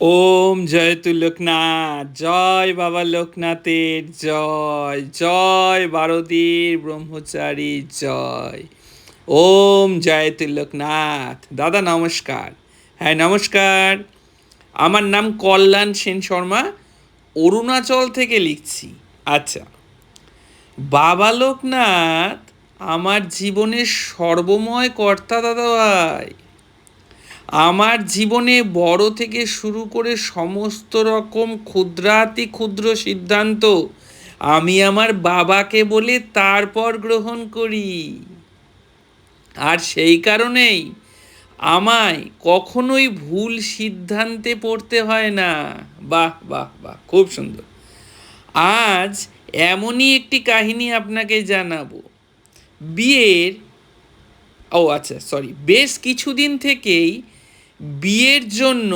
ওম জয়তু লোকনাথ, জয় বাবা লোকনাথের জয় জয় বারদীর ব্রহ্মচারী জয়। ওম জয়তু লোকনাথ। দাদা নমস্কার। হ্যাঁ নমস্কার। আমার নাম কল্যাণ সেন শর্মা, অরুণাচল থেকে লিখছি। আচ্ছা বাবা লোকনাথ, আমার জীবনের সর্বময় কর্তা দাদা ভাই। আমার জীবনে বড় থেকে শুরু করে সমস্ত রকম ক্ষুদ্রাতি ক্ষুদ্র সিদ্ধান্ত আমি আমার বাবাকে বলে তারপর গ্রহণ করি। আর সেই কারণেই আমায় কখনোই ভুল সিদ্ধান্তে পড়তে হয় না। বাহ বাহ বাহ, খুব সুন্দর। আজ এমনই একটি কাহিনী আপনাকে জানাব। বিয়ের ও আচ্ছা সরি বেশ কিছুদিন থেকেই বিয়ের জন্য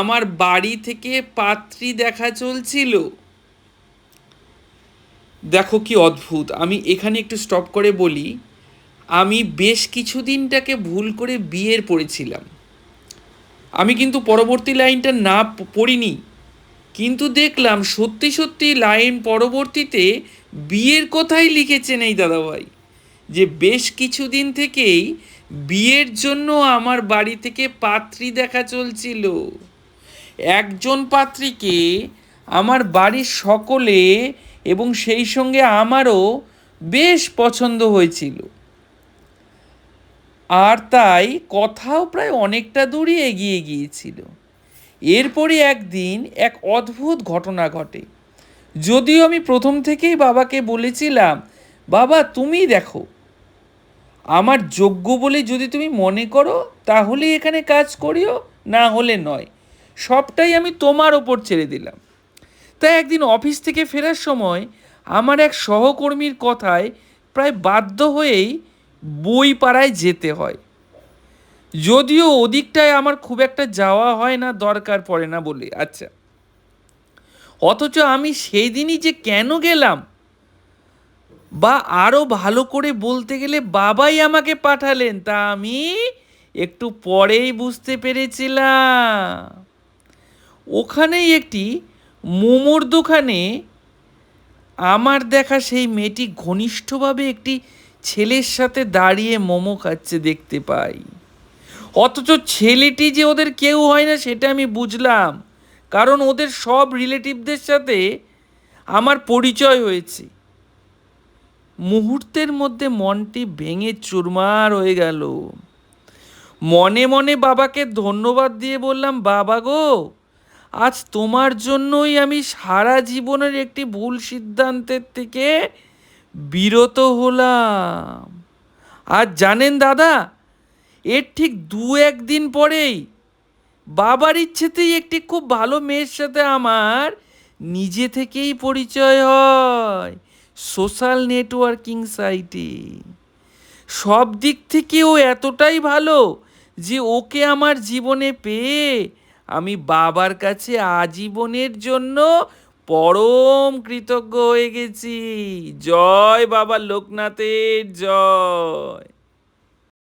আমার বাড়ি থেকে পাত্রী দেখা চলছিল। দেখো কি অদ্ভুত, আমি এখানে একটু স্টপ করে বলি, আমি বেশ কিছুদিনটাকে ভুল করে বিয়ের পড়েছিলাম। আমি কিন্তু পরবর্তী লাইনটা না পড়িনি, কিন্তু দেখলাম সত্যি সত্যি লাইন পরবর্তীতে বিয়ের কথাই লিখেছেন এই দাদাভাই, যে বেশ কিছুদিন থেকেই বিয়ের জন্য আমার বাড়ি থেকে পাত্রী দেখা চলছিল। একজন পাত্রীকে আমার বাড়ির সকলে এবং সেই সঙ্গে আমারও বেশ পছন্দ হয়েছিল। আর তাই কথাও প্রায় অনেকটা দূরই এগিয়ে গিয়েছিল। এরপরে একদিন এক অদ্ভুত ঘটনা ঘটে। যদিও আমি প্রথম থেকেই বাবাকে বলেছিলাম, বাবা তুমি দেখো। আমার যোগ্য বলে যদি তুমি মনে করো, তাহলেই এখানে কাজ করিও, না হলে নয়। সবটাই আমি তোমার ওপর ছেড়ে দিলাম। তাই একদিন অফিস থেকে ফেরার সময় আমার এক সহকর্মীর কথায় প্রায় বাধ্য হয়েই বই পাড়ায় যেতে হয়। যদিও ওদিকটায় আমার খুব একটা যাওয়া হয় না, দরকার পড়ে না বলে। আচ্ছা। অথচ আমি সেই দিনই যে কেন গেলাম বা আরও ভালো করে বলতে গেলে বাবাই আমাকে পাঠালেন, তা আমি একটু পরেই বুঝতে পেরেছিলাম। ওখানেই একটি মোমোর দোকানে আমার দেখা সেই মেয়েটি ঘনিষ্ঠভাবে একটি ছেলের সাথে দাঁড়িয়ে মোমো খাচ্ছে দেখতে পাই। অথচ ছেলেটি যে ওদের কেউ হয় না সেটা আমি বুঝলাম, কারণ ওদের সব রিলেটিভদের সাথে আমার পরিচয় হয়েছে। মুহূর্তের মধ্যে মনটি ভেঙে চুরমার হয়ে গেল। মনে মনে বাবাকে ধন্যবাদ দিয়ে বললাম, বাবা গো, আজ তোমার জন্যই আমি সারা জীবনের একটি ভুল সিদ্ধান্তের থেকে বিরত হলাম। আর জানেন দাদা, এর ঠিক দু একদিন পরেই বাবার ইচ্ছেতেই একটি খুব ভালো মেয়ের সাথে আমার নিজে থেকেই পরিচয় হয়। সোশ্যাল নেটওয়ার্কিং সাইটে। সব দিক থেকে ও এতটাই ভালো যে ওকে আমার জীবনে পেয়ে আমি বাবার কাছে আজীবনের জন্য পরম কৃতজ্ঞ হয়ে গেছি। জয় বাবা লোকনাথের জয়।